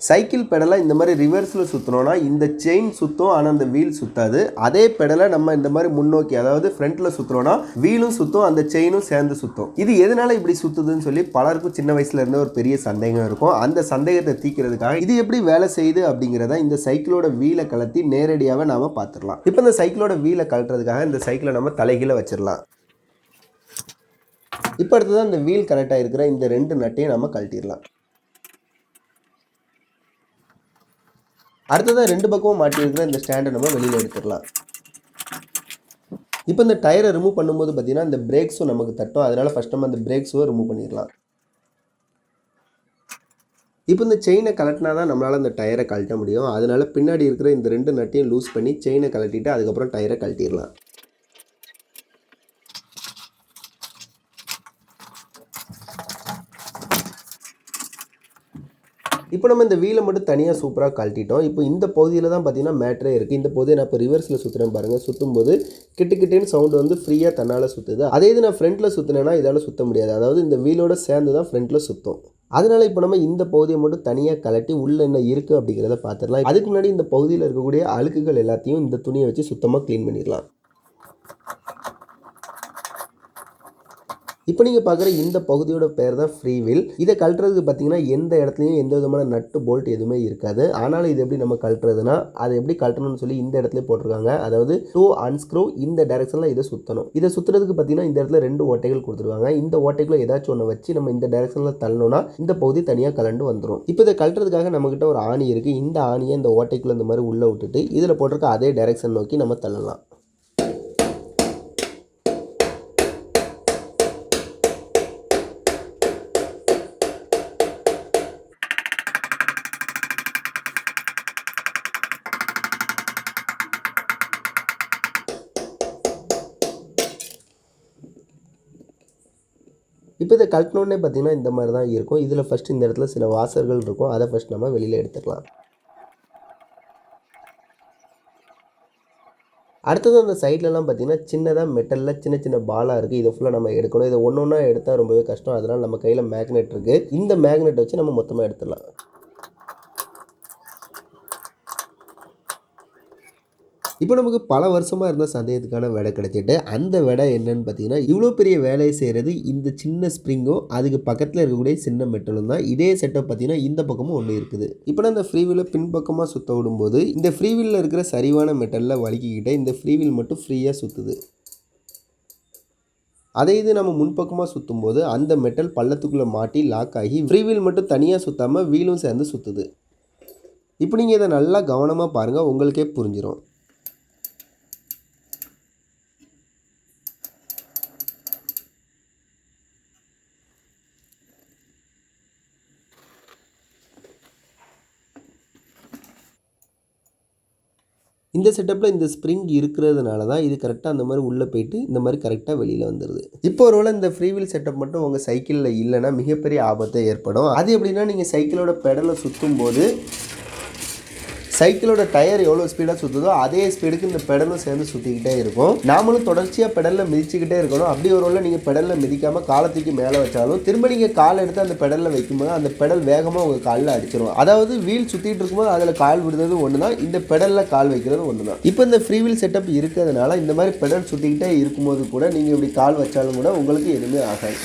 Cycle பெடலை இந்த மாதிரி ரிவர்ஸில் சுற்றினோன்னா இந்த செயின் சுற்றும் ஆனால் அந்த வீல் சுற்றாது அதே பெடலை நம்ம இந்த மாதிரி முன்னோக்கி அதாவது ஃப்ரண்ட்டில் சுற்றுனோன்னா வீலும் சுற்றும் அந்த செயினும் சேர்ந்து சுற்றும் இது எதனால இப்படி சுற்றுதுன்னு சொல்லி பலருக்கும் சின்ன வயசுல இருந்தே ஒரு பெரிய சந்தேகம் இருக்கும். அந்த சந்தேகத்தை தீர்க்கிறதுக்காக இது எப்படி வேலை செய்யுது அப்படிங்கிறத இந்த சைக்கிளோட வீலை கலத்தி நேரடியாகவே நாம் பார்த்துடலாம். இப்போ இந்த சைக்கிளோட வீலை கலட்டுறதுக்காக இந்த சைக்கிளை நம்ம தலைகீழ வச்சிடலாம். இப்போ அடுத்ததான் இந்த வீல் கனெக்ட் ஆகிருக்கிற இந்த ரெண்டு நட்டையும் நம்ம கழட்டிடலாம். அடுத்ததாக ரெண்டு பக்கமும் மாட்டியிருக்கிற இந்த ஸ்டாண்டை நம்ம வெளியில் எடுத்துடலாம். இப்போ இந்த டயரை ரிமூவ் பண்ணும்போது பார்த்திங்கன்னா இந்த பிரேக்ஸும் நமக்கு தட்டும். அதனால் ஃபஸ்ட் நம்ம அந்த பிரேக்ஸும் ரிமூவ் பண்ணிடலாம். இப்போ இந்த செயினை கலட்டினா தான் நம்மளால் அந்த டயரை கழட்ட முடியும். அதனால பின்னாடி இருக்கிற இந்த ரெண்டு நட்டையும் லூஸ் பண்ணி செயினை கழட்டிட்டு அதுக்கப்புறம் டயரை கழட்டிடலாம். இப்போ நம்ம இந்த வீலை மட்டும் தனியாக சூப்பராக கழட்டிட்டோம். இப்போ இந்த பகுதியில் தான் பார்த்தீங்கன்னா மேட்ரே இருக்குது இந்த பகுதியை நான் இப்போ ரிவர்ஸில் சுற்றுறேன் பாருங்கள் சுற்றும் போது கிட்டு கிட்டேன்னு சவுண்டு வந்து ஃப்ரீயாக தன்னால் சுற்றுது அதே இது நான் ஃப்ரண்ட்டில் சுற்றினேன்னா இதால் சுற்ற முடியாது. அதாவது இந்த வீலோட சேர்ந்து தான் ஃப்ரண்ட்டில் சுற்றும் அதனால் இப்போ நம்ம இந்த பகுதியை மட்டும் தனியாக கலட்டி உள்ளே என்ன இருக்குது அப்படிங்கிறத பார்த்துடலாம். அதுக்கு முன்னாடி இந்த பகுதியில் இருக்கக்கூடிய அழுக்குகள் எல்லாத்தையும் இந்த துணியை வச்சு சுத்தமாக க்ளீன் பண்ணிடலாம். இப்போ நீங்கள் பார்க்குற இந்த பகுதியோட பேர் தான் ஃப்ரீ வில் இதை கழட்டுறதுக்கு பார்த்தீங்கன்னா எந்த இடத்துலையும் எந்த விதமான நட்டு போல்ட் எதுவுமே இருக்காது. ஆனாலும் இது எப்படி நம்ம கழட்டுறதுனா அதை எப்படி கழட்டணும்னு சொல்லி இந்த இடத்துல போட்டிருக்காங்க. அதாவது டூ அன்ஸ்க்ரூ இந்த டைரக்ஷனில் இதை சுற்றணும் இதை சுற்றுறதுக்கு பார்த்தீங்கன்னா இந்த இடத்துல ரெண்டு ஓட்டைகள் கொடுத்துருவாங்க. இந்த ஓட்டைகளை ஏதாச்சும் ஒன்று வச்சு நம்ம இந்த டைரக்ஷனில் தள்ளணும்னா இந்த பகுதி தனியாக கலண்டு வந்துடும் இப்போ இதை கழட்டுறதுக்காக நம்மக்கிட்ட ஒரு ஆணி இருக்குது இந்த ஆணியை இந்த ஓட்டைக்குள்ளே இந்த மாதிரி உள்ளே விட்டுட்டு இதில் போட்டிருக்க அதே டைரக்ஷன் நோக்கி நம்ம தள்ளலாம். இப்போ இதை கழட்டினோடனே பார்த்தீங்கன்னா இந்த மாதிரி தான் இருக்கும். இதில் ஃபஸ்ட் இந்த இடத்துல சில வாசர்கள் இருக்கும். அதை ஃபஸ்ட் நம்ம வெளியில் எடுத்துக்கலாம். அடுத்தது அந்த சைட்லலாம் பார்த்தீங்கன்னா சின்னதாக மெட்டலில் சின்ன சின்ன பாலாக இருக்குது இதை ஃபுல்லாக நம்ம எடுக்கணும். இதை ஒன்று ஒன்றா எடுத்தால் ரொம்பவே கஷ்டம். அதனால் நம்ம கையில் மேக்னெட் இருக்குது இந்த மேக்னெட் வச்சு நம்ம மொத்தமாக எடுத்துடலாம். இப்போ நமக்கு பல வருஷமாக இருந்த சந்தேகத்துக்கான விடை கிடைச்சிட்டு அந்த விடை என்னன்னு பார்த்தீங்கன்னா இவ்வளோ பெரிய வேலையை செய்கிறது இந்த சின்ன ஸ்ப்ரிங்கும் அதுக்கு பக்கத்தில் இருக்கக்கூடிய சின்ன மெட்டலும் தான். இதே செட்டப் பார்த்தீங்கன்னா இந்த பக்கமும் ஒன்று இருக்குது. இப்போ நான் இந்த ஃப்ரீவில் பின்பக்கமாக சுற்ற விடும்போது இந்த ஃப்ரீவில் இருக்கிற சரிவான மெட்டலில் வலிக்கிக்கிட்டே இந்த ஃப்ரீவில் மட்டும் ஃப்ரீயாக சுற்றுது அதே இது நம்ம முன்பக்கமாக சுற்றும் போது அந்த மெட்டல் பள்ளத்துக்குள்ளே மாட்டி லாக் ஆகி ஃப்ரீவில் மட்டும் தனியாக சுற்றாமல் வீலும் சேர்ந்து சுற்றுது இப்போ நீங்கள் இதை நல்லா கவனமாக பாருங்கள் உங்களுக்கே புரிஞ்சிடும் இந்த செட்டப்பில் இந்த ஸ்ப்ரிங் இருக்கிறதுனால தான் இது கரெக்டாக அந்த மாதிரி உள்ளே போயிட்டு இந்த மாதிரி கரெக்டாக வெளியில் வந்துடுது இப்போ ஒருவேளை இந்த ஃப்ரீவீல் செட்டப் மட்டும் உங்கள் சைக்கிளில் இல்லைன்னா மிகப்பெரிய ஆபத்தை ஏற்படும். அது எப்படின்னா நீங்கள் சைக்கிளோட பெடலை சுற்றும் போது சைக்கிளோட டயர் எவ்வளோ ஸ்பீடாக சுற்றுதோ அதே ஸ்பீடுக்கு இந்த பெடலும் சேர்ந்து சுற்றிக்கிட்டே இருக்கும். நாமளும் தொடர்ச்சியாக பெடலில் மிதிச்சுக்கிட்டே இருக்கணும். அப்படி ஒரு உள்ள நீங்கள் பெடலில் மிதிக்காமல் காலத்துக்கு மேலே வச்சாலும் திரும்ப நீங்கள் கால் எடுத்து அந்த பெடலில் வைக்கும்போது அந்த பெடல் வேகமாக உங்கள் காலில் அடிச்சிடும் அதாவது வீல் சுற்றிட்டு இருக்கும்போது அதில் கால் விடுறது ஒன்று தான் இந்த பெடலில் கால் வைக்கிறது ஒன்று தான் இப்போ இந்த ஃப்ரீ வீல் செட்டப் இருக்கிறதுனால இந்த மாதிரி பெடல் சுற்றிக்கிட்டே இருக்கும்போது கூட நீங்கள் இப்படி கால் வச்சாலும் கூட உங்களுக்கு எதுவுமே ஆகாது.